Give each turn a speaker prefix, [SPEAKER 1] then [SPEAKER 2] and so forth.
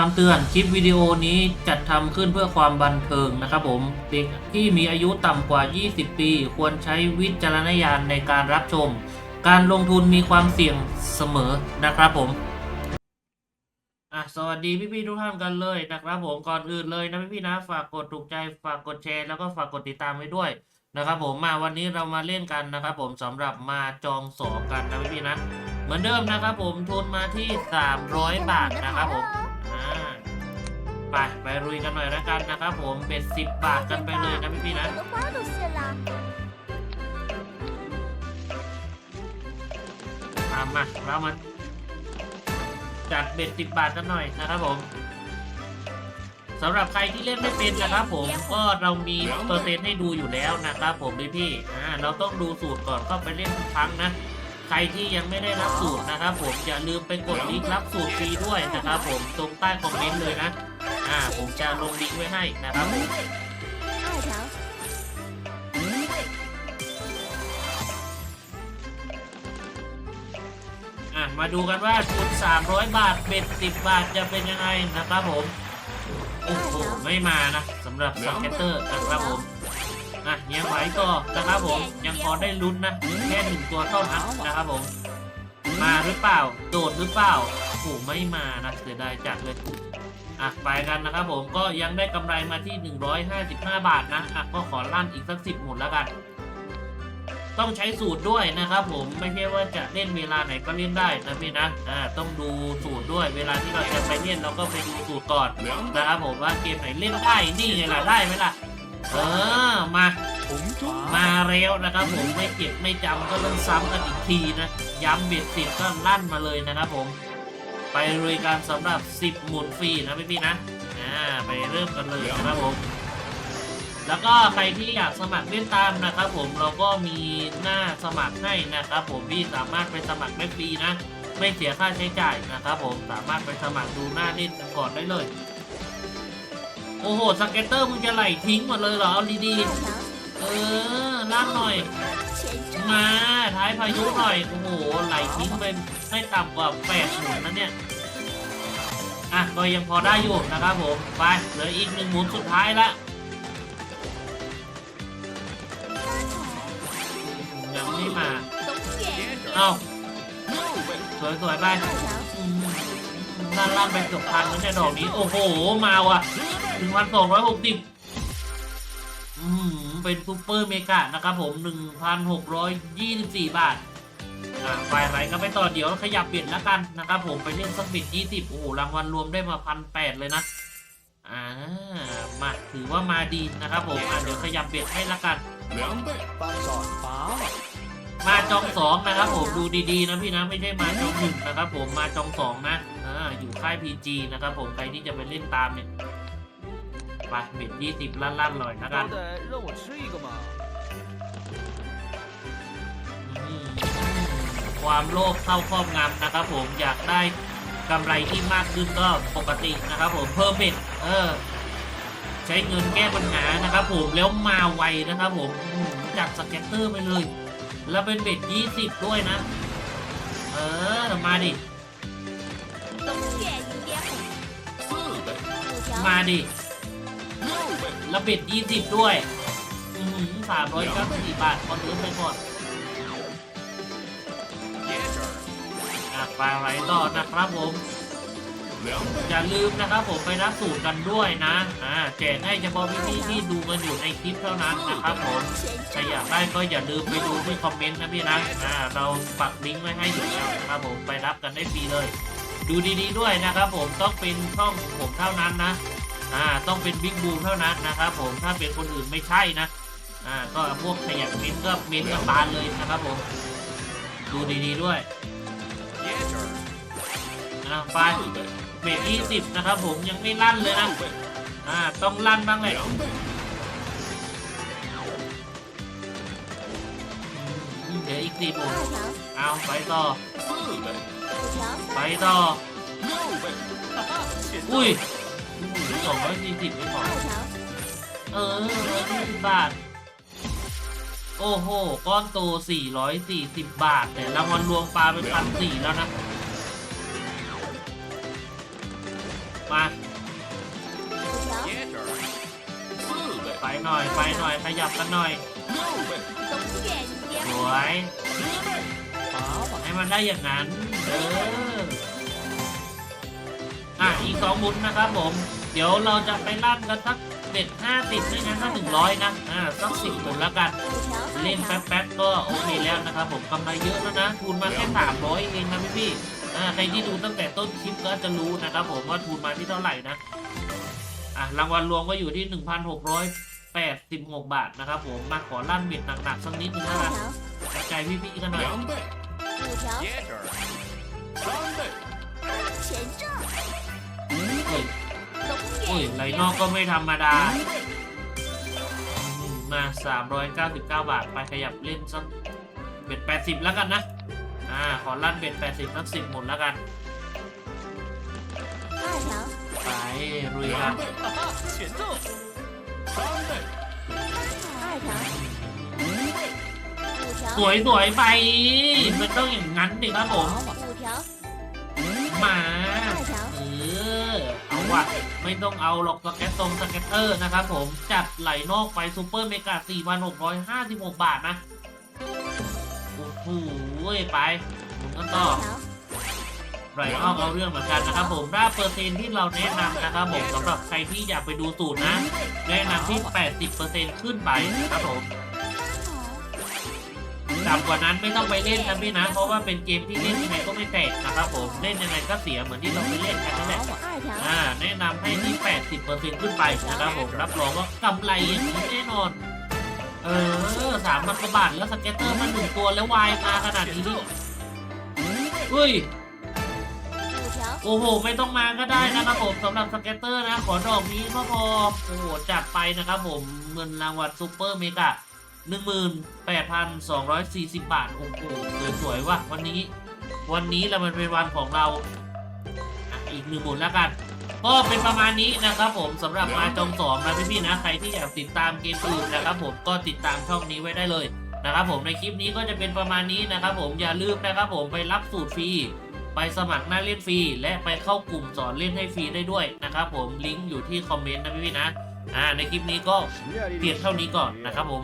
[SPEAKER 1] คำเตือนคลิปวิดีโอนี้จัดทำขึ้นเพื่อความบันเทิงนะครับผม เด็กที่มีอายุต่ำกว่า 20 ปี ควรใช้วิจารณญาณในการรับชม การลงทุนมีความเสี่ยงเสมอนะครับผมอะสวัสดีพี่ๆทุกท่านกันเลยนะครับผมก่อนอื่นเลยนะพี่ๆนะฝากกดถูกใจฝากกดแชร์แล้วก็ฝากกดติดตามไว้ด้วยนะครับผมมาวันนี้เรามาเล่นกันนะครับผมสำหรับมาจองสองกันนะพี่ๆนะเหมือนเดิมนะครับผมทุนมาที่ 300 บาทนะครับผม ไปไปรุยกันหน่อยละกันนะครับผมเบ็ดสิบบาทกันไปเลยนะพี่พี่นะตามมาเรามันจัดเบ็ดสิบบาทกันหน่อยนะครับผมสำหรับใครที่เล่นไม่เป็นนะครับผมก็เรามีเปอร์เซ็นต์ให้ดูอยู่แล้วนะครับผมพี่พี่อ่าเราต้องดูสูตรก่อนเข้าไปเล่นทุกครั้งนะใครที่ยังไม่ได้รับสูตรนะครับผมอย่าลืมไปกดลิงก์รับสูตรฟรีด้วยนะครับผมตรงใต้คอมเมนต์เลยนะ อ่าผมจะลงลิงก์ไว้ให้นะครับม
[SPEAKER 2] 二条，
[SPEAKER 1] อะมาดูกันว่าทุน300 บาทเบ็ด10 บาทจะเป็นยังไงนะครับผมโอ้โหไม่มานะสำหรับสเก็ตเตอร์นะครับผมอะยังไหวต่อนะครับผมยังพอได้ลุ้นนะแค่หนึ่งตัวเท่านั้นนะครับผมมาหรือเปล่า โดดหรือเปล่าโอ้โหไม่มานะเสียดายจัดเลย อะไปกันนะครับผมก็ยังได้กำไรมาที่ 155 บาทนะอะก็ขอลั่นอีกสักสิบหมุนแล้วกัน ต้องใช้สูตรด้วยนะครับผมไม่ใช่ว่าจะเล่นเวลาไหนก็เล่นได้นะพี่นะอ่าต้องดูสูตรด้วยเวลาที่เราจะไปเล่นเราก็ไปดูสูตรก่อนนะครับผมว่าเกมไหนเล่นได้นี่ไงล่ะได้ไหมล่ะเออมาผมมาแล้วนะครับผมไม่เก็บไม่จำก็ต้องซ้ำกันอีกทีนะย้ำเบ็ดสิบก็ลั่นมาเลยนะครับผม ไปลุยการสำหรับ 10 หมุนฟรีนะพี่พี่นะ อ่า ไปเริ่มกันเลยนะครับผม แล้วก็ใครที่อยากสมัครเล่นตามนะครับผมเราก็มีหน้าสมัครให้นะครับผมพี่สามารถไปสมัครได้ฟรีนะ ไม่เสียค่าใช้จ่ายนะครับผมสามารถไปสมัครดูหน้าเล่นก่อนได้เลย โอ้โหสเก็ตเตอร์มึงจะไหลทิ้งหมดเลยเหรอ เอาดีๆ เออล่างหน่อย มาท้ายพายุหน่อย โอ้โห ไหลทิ้งไปไม่ต่ำกว่าแปดหมุนนั้นเนี่ย อะก็ยังพอได้อยู่นะครับผม ไป เหลืออีกหนึ่งหมุนสุดท้ายละยังไม่มา เอาสวยๆไปด้านล่างไปจบพันแล้วเนี่ยดอกนี้ โอ้โห มาว่ะถึงวันสองร้อยหกสิบ เป็นซูเปอร์เมกานะครับผม 1,624 บาทอ่าฝ่ายไหนก็ไปต่อเดี๋ยวขยับเบียดละกันนะครับผมไปเล่นสักบิด20 โอ้โห รางวัลรวมได้มาพันแปดเลยนะ อ่า มาถือว่ามาดีนะครับผม อ่าเดี๋ยวขยับเบียดให้ละกัน มาจองสองนะครับผม ดูดีๆนะพี่นะ ไม่ใช่มาจองหนึ่งนะครับผม มาจองสองนะ อ่า อยู่ค่ายพีจีนะครับผม ใครที่จะไปเล่นตามเนี่ย ไปเบ็ดยี่สิบล้านๆเลยแล้วกันความโลภเข้าครอบงำนะครับผมอยากได้กำไรที่มากขึ้นก็ปกตินะครับผมเพิ่มเบ็ดเออ ใช้เงินแก้ปัญหานะครับผมแล้วมาไวนะครับผมจัดสแกตเตอร์ไปเลย แล้วเป็นเบ็ดยี่สิบด้วยนะ เออมาดิมาดิ ระเบิด20ด้วยสามร้อยเก้าสิบบาทคอนเทนไปก่อนไปไหลต่อนะครับผม อย่าลืมนะครับผมไปรับสูตรกันด้วยนะอ่าแจกให้เฉพาะพี่ที่ดูกันอยู่ในคลิปเท่านั้นนะครับผมใครอยากได้ก็อย่าลืมไปดูที่คอมเมนต์นะพี่นะอ่าเราปักลิงก์ไว้ให้อยู่แล้วนะครับผมไปรับกันได้ฟรีเลย ดูดีๆด้วยนะครับผมต้องเป็นช่องผมเท่านั้นนะ อ่าต้องเป็นบิ๊กบูมเท่านั้นนะครับผมถ้าเป็นคนอื่นไม่ใช่นะอ่าก็พวกขยันมินก็เมินก็บานเลยนะครับผมดูดีๆด้วยนะไปเบรสิบนะครับผมยังไม่ลั่นเลยนะอ่าต้องลั่นบ้างเลยเดี๋ยวอีกสี่
[SPEAKER 2] บุก
[SPEAKER 1] เอาไปต่อ ไปต่อ อุ้ย สองร้อยสี่สิบไม่พอเออร้อยสี่สิบาท โอ้โห ก้อนโตสี่ร้อยสี่สิบบาท แต่รางวัลรวมปลาเป็นพันสี่แล้วนะ มาไปหน่อย ไปหน่อย ขยับกันหน่อย สวยให้มันได้อย่างนั้น เออ อะอีกสองบุญนะครับผม เดี๋ยวเราจะไปลั่นกันสักเด็ดห้าติดไม่งั้นถ้าถึงร้อยนะอ่าสักสิบหมุญแล้วกัน เล่นแป๊บๆก็โอเคแล้วนะครับผมกำไรเยอะแล้วนะทุนมาแค่สามร้อยเองนะพี่พี่อ่าใครที่ดูตั้งแต่ต้นคลิปก็จะรู้นะครับผมว่าทุนมาที่เท่าไหร่นะอะรางวัลรวมก็อยู่ที่หนึ่งพันหกร้อยแปดสิบหกบาทนะครับผมมาขอลั่นเบ็ดหนักๆสักนิดนึงนะครับใจพี่พี่กันหน่อย โอ้ยไรนอกก็ไม่ธรรมดา มา 399 บาท ไปขยับเล่นสักเบ็ด80 แล้วกันนะ อ่า ขอลั่นเบ็ด80สัก10 หมดแล้วกัน ไปรุยกันสวยสวยไป มันต้องอย่างนั้นดิครับผม
[SPEAKER 2] ห
[SPEAKER 1] มาเออเอาว่ะไม่ต้องเอาหรอกสแกตตรงสแกตเตอร์นะครับผมจัดไหลนอกไปซูเปอร์เมกา4,656 บาทนะ โอ้โหไปหมุกัต้อ
[SPEAKER 2] ง
[SPEAKER 1] ไรอ้อกเอาเรื่องเหมือนกันนะครับผมถ้าเปอร์เซ็นที่เราแนะนำนะครับผมสำหรับใครที่อยากไปดูสูตรนะ แนะนำที่ 80%ขึ้นไปนะครับผม ต่ำกว่านั้นไม่ต้องไปเล่นนะพี่นะ เพราะว่าเป็นเกมที่เล่นยังไงก็ไม่แตกนะครับผม เล่นยังไงก็เสียเหมือนที่เราไปเล่นกันนั่นแหละอ่าแนะนำให้ที่แปดสิบเปอร์เซ็นต์ขึ้นไปนะครับผม รับรองว่ากำไรอย่างแน่นอน เออสามพันกว่าบาทแล้วสเก็ตเตอร์มาหนึ่งตัวแล้ววายมาขนาดนี้เฮ้ยโอ้โห ไม่ต้องมาก็ได้นะครับผมสำหรับสเก็ตเตอร์นะ ขอดอกนี้ก็พอโอ้โหจัดไปนะครับผมเงินรางวัลซูเปอร์เมกา หนึ่งหมื่นแปดพันสองร้อยสี่สิบบาทโอ้โหสวยๆว่ะวันนี้ วันนี้เรามันเป็นวันของเราอีกหนึ่งหมุนแล้วกัน ก็เป็นประมาณนี้นะครับผมสำหรับมาจองสองนะพี่ๆนะใครที่อยากติดตามเกมอื่นนะครับผมก็ติดตามช่องนี้ไว้ได้เลยนะครับผมในคลิปนี้ก็จะเป็นประมาณนี้นะครับผมอย่าลืมนะครับผมไปรับสูตรฟรีไปสมัครหน้าเล่นฟรีและไปเข้ากลุ่มสอนเล่นให้ฟรีได้ด้วยนะครับผมลิงก์อยู่ที่คอมเมนต์นะพี่ๆนะอ่าในคลิปนี้ก็เพียงเท่านี้ก่อนนะครับผม